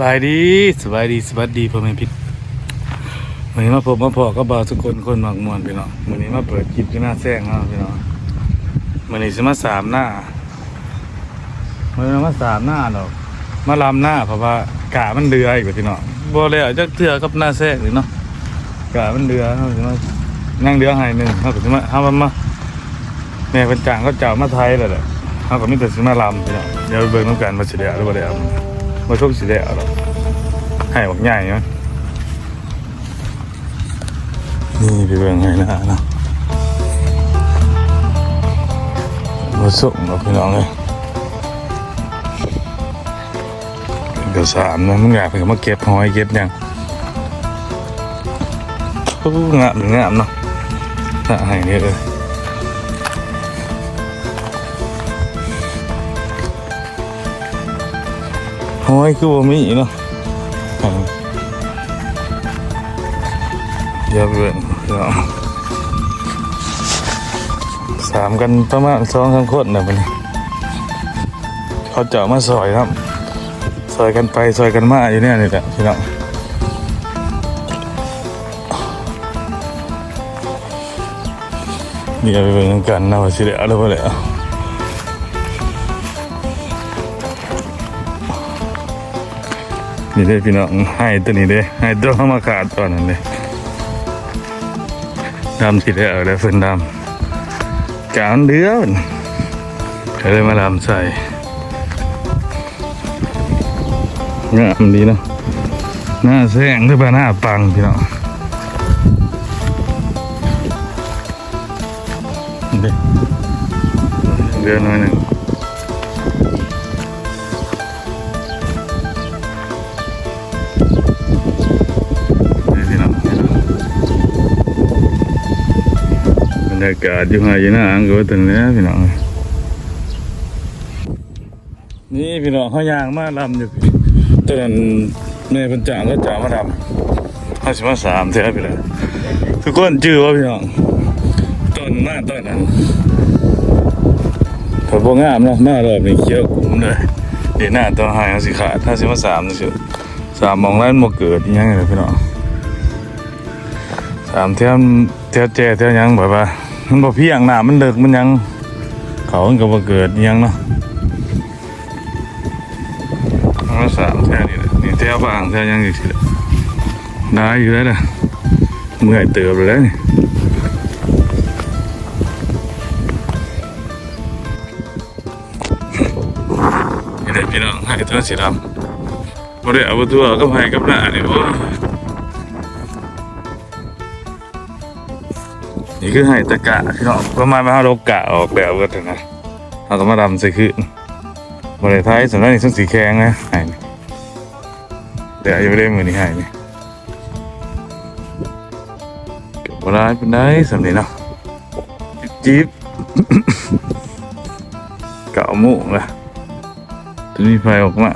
บายดีสบายดีสวัสดีพ่อแม่พี่วันนี้มาพบมาพอก็บ่าวทุกคนคนหมักมวนพี่น้องวันนี้มาเปิดคลิปที่หน้าแซงเนาะพี่น้องวันนี้จะมาสามหน้าวันนี้มาสามหน้าดอกมาลำหน้าเพราะว่ากะมันเดืออีกว่าพี่น้องบ่เลยอะจักเทื่อกับหน้าแซงเลยเนาะกะมันเดือเขาจะมานั่งเดือให้หนึ่งเขาก็จะมาเอามมาแม่เป็นจางเขาเจ้ามาไทยเลยแหละเขาก็มีแต่สิมาลำพี่น้องเดี๋ยวไปเบิ่งน้ำกันมาเดียหรือบ่เดียว มาช่วงสีแดงหรอให้บอกใหญ่ไหมนี่ไปเบิ่งให้นะเนาะมาส่งเราพี่น้องเลยเดี๋ยวสามนะมึงอยากไปมาเก็บหอยเก็บยังโอ้งามงามเนาะน่าให้เนี่ยเลย หอยคือบ่มีเนาะอ่าเดี๋ยวไปเบิ่งพี่องสามกันประมาณสองสามคนนะมันเขาเจาะมาซอยครับซอยกันไปซอยกันมาอยู่เนี่ยนี่แหละพี่น้องเดี๋ยวไปเบิ่งนกันนะว่าสิได้อาหรือบ่ได้เนี่เด้พี่น้องให้ตัวนี้เด้ให้ตัวเข้ามาขาดตอนนั้นเลยดำสิได้เอาได้เพิ่นดำกานเดือนก็เลยมาดำใส่งามดีเนาะหน้าแซงด้วยบ้าหน้าปังพี่น้องเด้เดือนหน่อยหนึ่ง บรรยากาศอยู่หายอยู่หน้าอ่างก็ถึงแล้วพี่น้องนี่พี่น้องเขายางมาลำอยู่พี่ตอนนั้นแม่เป็นจางก็จ่ามาลำเขาสิมาสามเท่าพี่น้องทุกคนจื้อว่าพี่น้องต้นมาต้นนั้นถ้าพวกงามเนาะมารอบนี้เขียวกุ้มเลยเดี๋ยวหน้าต้นหายสิขาดถ้าสิมาสามนี่สิสามมองแล้วมันบ่เกิดยังเลยพี่น้องสามเท่าเท่าแจ่เท่ายังแบบว่า มันบ่เพียงหน้ามันเลิกมันยัง เขามันก็บ่เกิดยังเนาะมันสามเท่นี่แหละนี่เท่าบางเท่ายังอีกสิละได้อยู่แล้วนะเมื่อยเติบแล้วนี่นี่แหละพี่น้องให้ตัวสีดำบ่ได้เอาตัวกับไห้กับหน้านี่โอ้ นี่คือไห้ตะกะพี่น้องประมาณมาเอาโลกะออกแล้วก็ถึงนะเอาก็มาดำใส่คืนบริไทยสำนักนี่ส้นสีแข็งนะไห้เดี๋ยวยังไม่ได้มือนี่ไห้นี่เก็บบ่ได้เป็นได้สำนีเนาะจิ๊บเก่าหมูละตัวนี้ไฟออกมา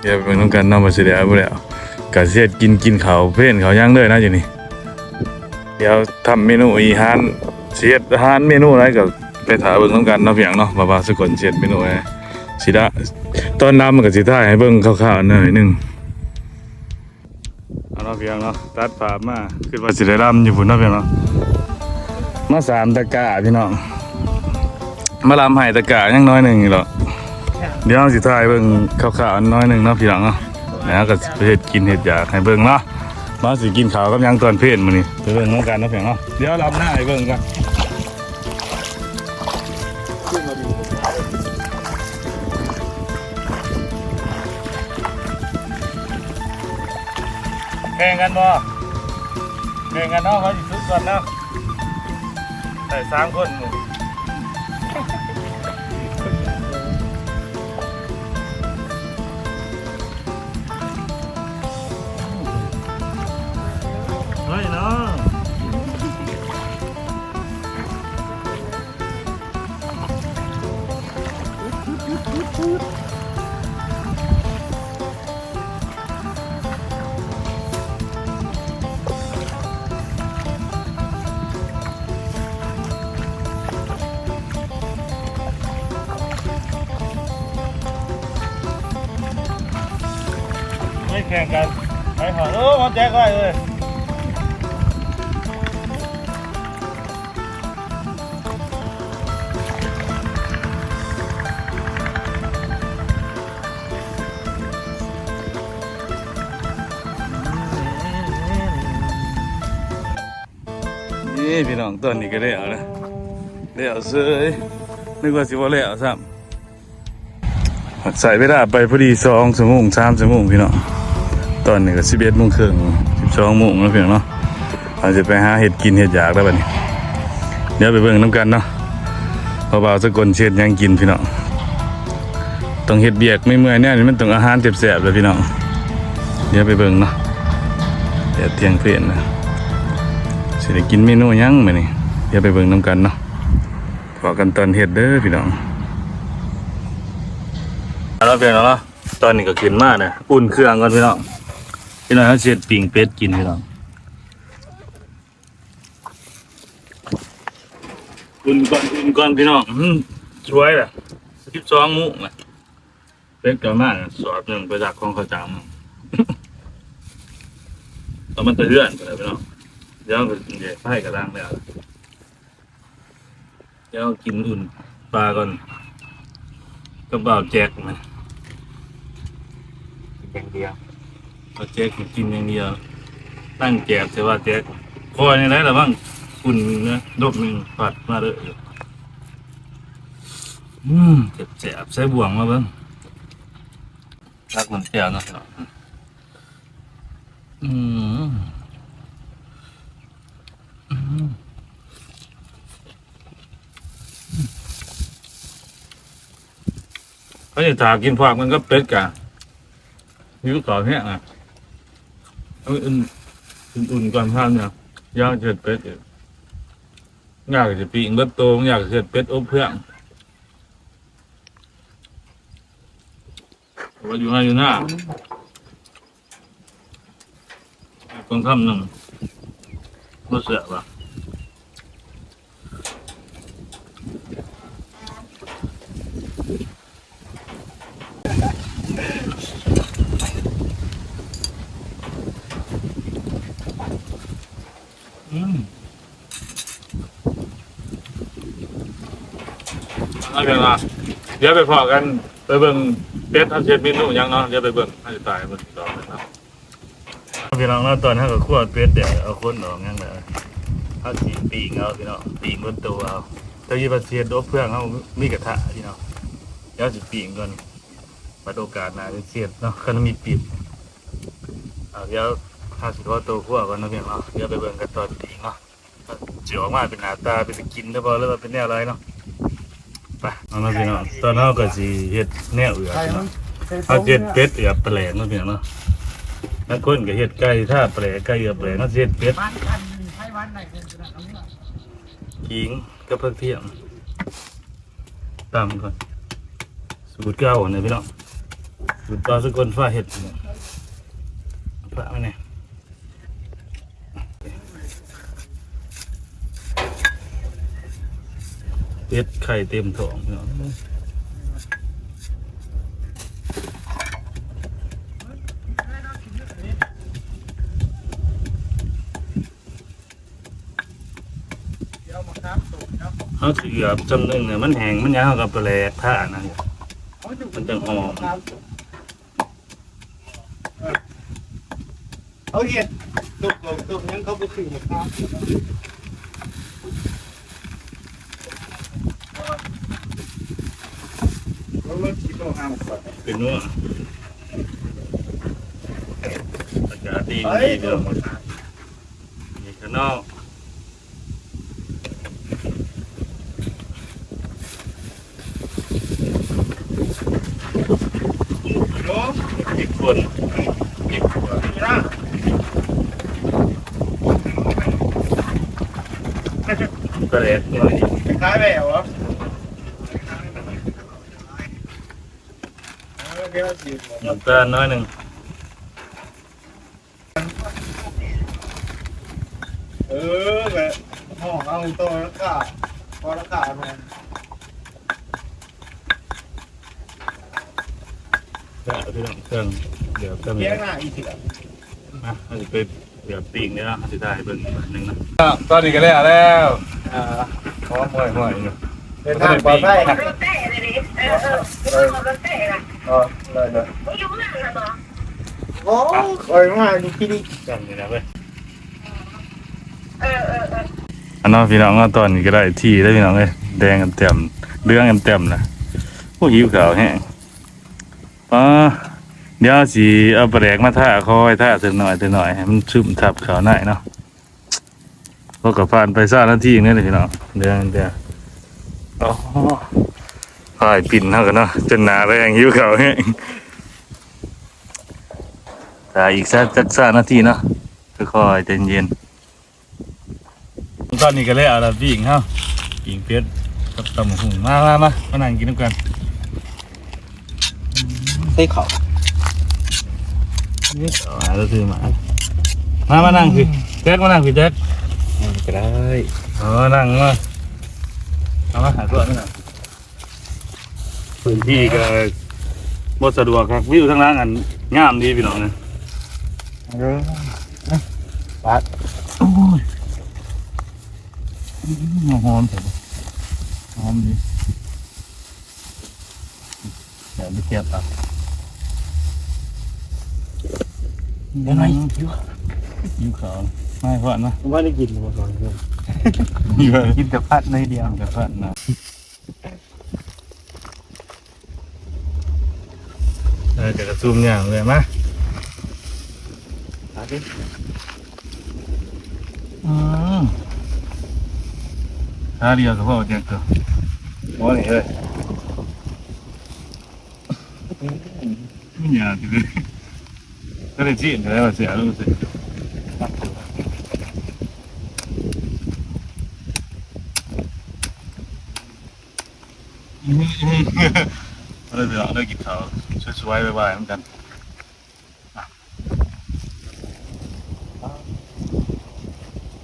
เดี๋ยวไปน้ำกันน้ำมาเสียไปแล้ว กะเสียดกินกินเขาเพ่นเขาย่างเลยนะอยู่นี่เดี๋ยวทำเมนูอีฮานเสียดอาหารเมนูอะไรกับไปถามเบิ่งน้ำกันนาะเพียงเนาะบาบาสกลเสียดเมนูอะไรสิดาตอนน้ำมันกับสิท่าให้เบิ่งคร่าวๆหน่อยหนึงเอาเนาะเพียงเนาะตัดภามาคือว่าสิได้รำอยู่พุ่นนาะเพียงเนาะมาสามตะกร้าพี่น้องมาลำให้ตะกร้ายังน้อยหนึ่งอีกหรอเดี๋ยวสิถ่ายเบิ่งข่าวๆน้อยหนึ่งเนาะพี่น้องเนาะ แล้วก็ไปเฮ็ดกินเฮ็ดอยากให้เบิ่งเนาะมาสิกินข้าวกับยังตอนเพลนมื้อนี้ไปเบิ่งน้องกันเนาะพี่น้องเนาะเดี๋ยวรับหน้าให้เบิ่งกันแข่งกันบ่แข่งกันเนาะเขาสิสุดก่อนเนาะใส่สามคนหมู่ ข่งกันไปหอเออมาแจ็คไว้เลยนี่พี่น้องตอนนี้ก็ได้เอาแล้วได้เอาเสยนึกว่าสิว่าแล้วซ้ำใส่เวลาไปพอดีสองชั่วโมงสามชั่วโมงพี่น้อง ตอนนี้ก็สิบเอ็ดโมงครึ่งสิบสองโมงแล้วพี่น้องเนาะอาจจะไปหาเห็ดกินเห็ดอยากแล้วบัดนี้ เดี๋ยวไปเบิ่งน้ำกันเนาะเบาๆสกลเช็ดยังกินพี่น้องต้องเห็ดเบียกไม่เมื่อยเนี่ยนี่มันต้องอาหารเจ็บแสบเลยพี่น้องเดี๋ยวไปเบิ่งเนาะเดี๋ยวเที่ยงเพลนนะสิได้กินเมนูยังมื้อนี้เดี๋ยวไปเบิ่งนํกันเนาะขอกันตอนเฮ็ดเด้อพี่น้องแล้วพี่น้องเนาะตอนนี้ก็ขึ้นมาเด้ออุ่นเครื่องก่อนพี่น้อง พี่น้องเฮาสิเฮ็ดปิ้งเป็ดกินพี่น้องอุ่นก่อนอุ่นก่อนพี่น้องอืมสวยล่ะ12มุน่ะเป็ดก็มาสอบหนึงไปจากของเขาจามเอามันตะเลื่อนไปเลยพี่น้องเดี๋ยวก็กินเดี๋ยวไผ่กับล่างแล้วเดี๋ยวกินอุ่นปลาก่อนก็เบาแจกมันอย่างเดียวาแจกกินอย่างเดียว ตั้งแจกแต่ว่าแจกคอยในไรหรือบ้างอุ่นะดบหนึ่งผัดมาเลยอืมเจ็บแสบใส่บ่วงมาเบิ้งรักมันเปรี้ยวเนะอืมเขาจะถากินผักมันก็เป็ดกะหิวต่อแห้งอะ อาอุ่นอุ่นก่อนทานเนี่ยย่างเจ็ดเป็ดอีกอยากจะปีงเบิดโตอยากจะเจ็ดเป็ดอบเพื่องว่าอยู่หน้าอยู่หน้าต้องทำหนึ่งก็เสียบอะ เอาเดี๋ยวนะเดี๋ยวไปพอกันไปเบิ่งเป็ดทำเช็ดเมนูหยังเนาะเดี๋ยวไปเบิ่งให้ตายเบิ่งต่อเลยครับพี่น้องเนาตอนนี้ก็คั่วเป็ดเดี๋ยวเอาคนออกยังไงเอาสีปีกเอาพี่น้องปีกบนตัวเอาแตะกี้ประเทศดบเพื่อนเขามีกระทะพี่น้องเดี๋ยวสิปีกก่อนมาโอกาสหน้าเสียดเนาะคันมีปิดเอาเดี๋ยวถ้าสิว่าตัวขั้วก่อนนะพียงเนาะเดี๋ยวไปเบิ่งกันตอนตีเนาะจะออกมาเป็นหน้าตาเป็นสกินได้บ่หรือว่าเป็นแนวอะไรเนาะ ไปเอาเนาะพี่น้องตอนเฮาก็สิเฮ็ดแนวอื่นเนาะเฮาเฮ็ดเป็ดเอือบแปลกเนาะพี่น้องเนาะบางคนก็เฮ็ดไก่ท่าแปลกไก่เอือบแปลกเนาะสิเฮ็ดเป็ดบ้านกันใช้วันไหนเป็นขนาดนั้นเนี่ยขิงกับเพิ่งเทียมตามก่อนสูตรเก่าเนี่ยพี่น้องสูตรต่อสกลฟ้าเฮ็ดเนี่ยฟ้ามาเนี่ย เป็ดไข่เต็มท้องเนาะเขาถือบจำนึงเนี่ยมันแห้งมันยาวกับแปลกท่านะมันจะหอมเขาเห็นตุกลงตุกนั้นเขาไปสื่อครับเขาเลิกคิดว่าห้ามก่อน เป็นนัวอากาศดีดีเดี๋ยวนี่ข้างนอกอีกคนอีกคนก็เลยหน่อยคล้ายแหววเหรอ เออเดี๋ยวสิน้ำตาลน้อยหนึ่งเออแบบห้องเอาตัวแล้วก็พอแล้วก็มันก็พี่น้องเครื่องเดี๋ยวก็มีเลี้ยงหน้าอีกทีละนะเราจะไปเดี๋ยวตีงเนี่ยนะจะได้เบิ่งหนึ่งนะตอนนี้ก็แล้วแล้วอ่าพร้อมห่วยห่วยอยู่เดินทางปลอดภัยรถเต้เลยดิเออเออรถเตะนะ บ่โอ้ยโอ้ยมาดูที่นี่กันนี่นะเว้ยเออเออเอออันน้องพี่น้องก็ตอนนี้ก็ได้ที่ได้พี่น้องเลยแดงกันเต็มเรื่องกันเต็มนะโอ้หิวขาวแห้งป้าเดี๋ยวสิเอาแปลกมาท่าคอยท่าเถึงหน่อยเถึงหน่อยให้มันซึมทับขาวหน่อยเนาะพวกกับผ่านไปซ่านาทีนึงนี่เลยพี่น้องเดือนเดียวอ๋อ หายปิ่นเท่ากันเนาะจนหนาแรงหิวขาวแห้งแต่อีกสักจักซ่านาทีเนาะค่อยๆใจเย็นตอนนี้ก็เลยเอาละวิ่งเฮาวิ่งเป็ดกับตำหุ่งมามามามานั่งกินน้ำกันใส่เขานี่ต่อหาเราซื้อมามามานั่งสิแจ๊ดมานั่งสิแจ๊ดก็ได้เออนั่งมาเอามาหาตัวนี่น่ะ พื้นที่ก็บ่สะดวกครับวิวทั้งล่างอันงามดีพี่น้องนะเออบัดโอ้ยอืมหอมเถอะหอมดีเดี๋ยวไปเก็บอะยังไงยิ้มขาวไม่พอดนะว่าได้กินมาก่อนเลยมีไว้กินแต่พัดในเดียวกระพันนะ အဲဒါက zoom ညံလေမှာဒါပြီอืมဒါရီရသဘောတက်တော့ဘောနေဟဲ့ညံတယ်ဒါလည်းကြည့်နေတယ်ဆရာလို့ဆရာအဲ့ဒါလည်းကိတာ ลยก็เลยจีนเลยว่าเสียรู้สึกเราเลยเดี๋ยวเรากินข้าวส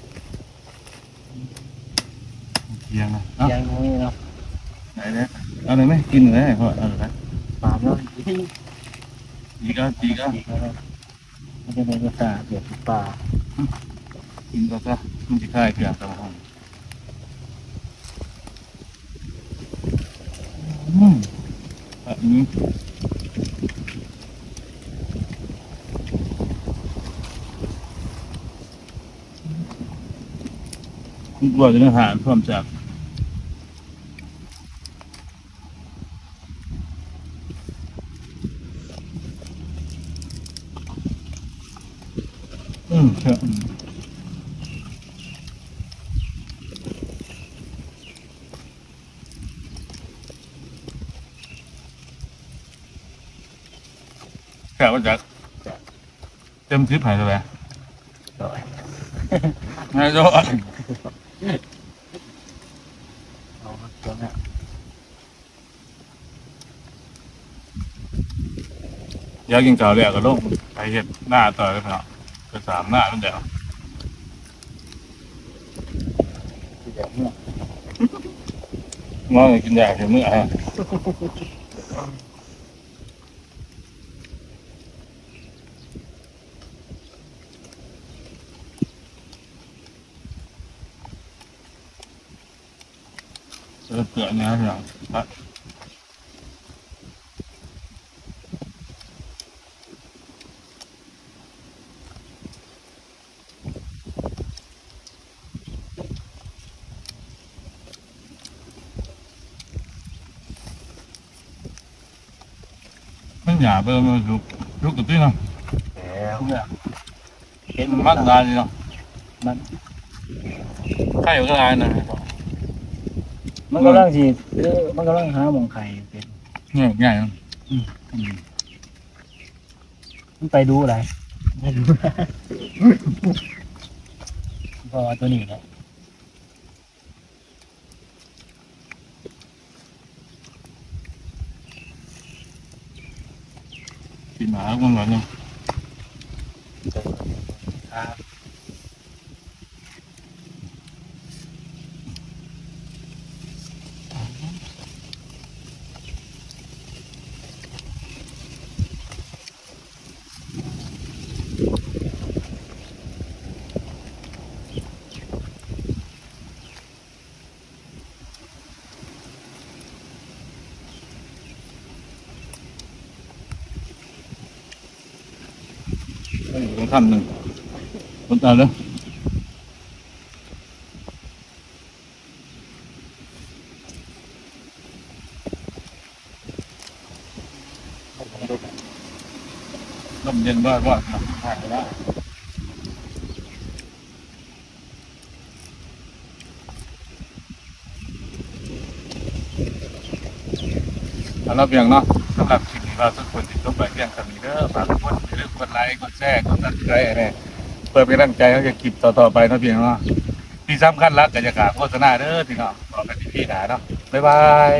วยๆบายๆเหมือนกันเที่ยงนะเอายังไม่เนาะไหนเนี่ยเอาเลยไหมกินเลยเพราะเอาเลยนะปามแล้วอีกแล้วอีกแล้วมันจะเป็นภาษาเกี่ยวกับปลากินก็ซะมันจะคลายเกลือตะห้องอืม แบบนี้คุณกลัวจะต้องหาพร้อมจากอืมครับ ว่าจากเต็มทิพย์หายไปแล้วต่อยนายโจ้เอาตัวนี้อยากกินข้าวแล้วก็ลงไปเห็ดหน้าต่อเลยเนาะก็สามหน้านั่นเดียวที่แบบนี้มองกินยาเห็นมื้อฮะเออเกลือเนี่ยครับ มันหยาบเบิ่มันลุกลุกกับที่เนาะ แล้วเนี่ยเห็นมันมัมัดกลายเนาะมันไข่ก็ลายนะ มันกำลังจีมันกำลังหาหมองไข่เป็น ง่ายง่ายเนาะมันไปดูอะไรไม่รู้เพราะว่าตัวนี้แหละกินหมาคนก่อนเนาะครับ อ ต้องทำหนึ่งผมเอาเลยลมเย็นว่าว่าถ่ายไปแล้วเอาละเพียงเนาะสำหรับคลิปนี้เราทุกคน ที่ชมไปเพียงสำนีเด้อฝากทุกคนอย่าลืมกดไลค์กดแชร์กดติดใจอะไรเพื่อเป็นกำลังใจเขาจะคลิปต่อๆไปเนาะพี่น้องที่สำคัญรักกิจการโฆษณาเด้อพี่น้องบอกกันที่พี่หนาเนาะบ๊ายบาย